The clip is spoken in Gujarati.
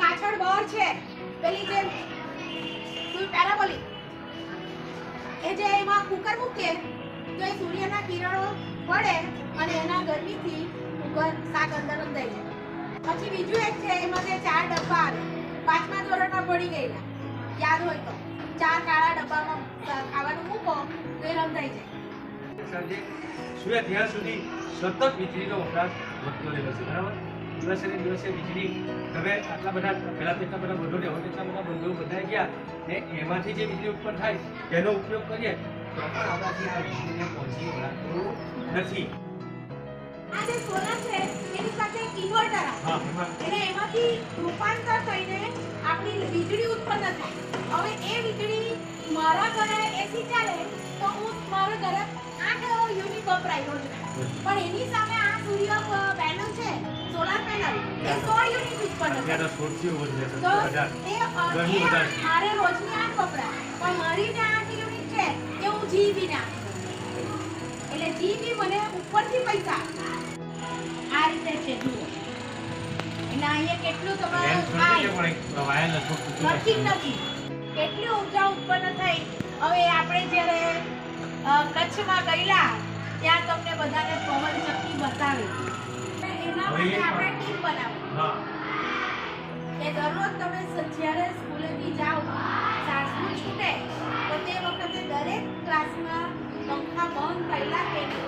પાછળ બોર છે. પેલી જે શું પેરાબોલી એ જે એમાં કુકર મૂકીએ તો એ સૂર્યના કિરણો પડે અને એના ગરમીથી કુકર શાક અંદર રંધાઈ જાય. પછી બીજું એક છે એમાં જે ચાર ડબ્બા આવે પાંચમા ધોરણમાં પડી ગયેલા. યાદ હોય તો. ચાર કાળા ડબ્બામાં ખાવાનું મૂકો તો એ રંધાઈ જાય. સૂર્ય ત્યાં સુધી સતત વીજળીનો વપરાશ વધતો રહેલો છે બરાબર? દિવસે ને દિવસે વીજળી. હવે આટલા બધા પહેલા એટલા બધા બંધો ને હવે એટલા બધા બંધો બધા ગયા. ને એમાંથી જે વીજળી ઉત્પન્ન થાય તેનો ઉપયોગ કરીએ તો પણ આપણાથી આ વીજળીને પહોંચી વળાતું નથી. આ જે સોલાર છે એની સાથે એક ઇન્વર્ટર એટલે એમાંથી રૂપાંતર થઈને આપણી વીજળી ઉત્પન્ન થાય. હવે એ વીજળી મારા ઘરે એસી ચાલે તો હું મારા ઘરે આઠ યુનિટ વપરાય રોજના પણ એની સામે આ સૂર્ય અત્યારે સોળથી અ, ગરમી વધારે. મારે રોજની આઠ કપડા. પણ મારી ને આઠ યુનિટ છે કે હું જીવી ના એટલે જીવી મને ઉપરથી પૈસા આ રીતે છે જુઓ. એટલે અહીંયા કેટલું તમારે જ જાય. નથી કેટલી ઊર્જા ઉત્પન્ન થઈ. હવે આપણે જ્યારે કચ્છમાં ગયેલા ત્યાં તમને બધાને પવન શક્તિ બતાવી એના માટે આપણે પણ- ટીમ બનાવી. દરેક ક્લાસમાં પંખા બંધ થયેલા કે નહીં તે તમારે જુઓ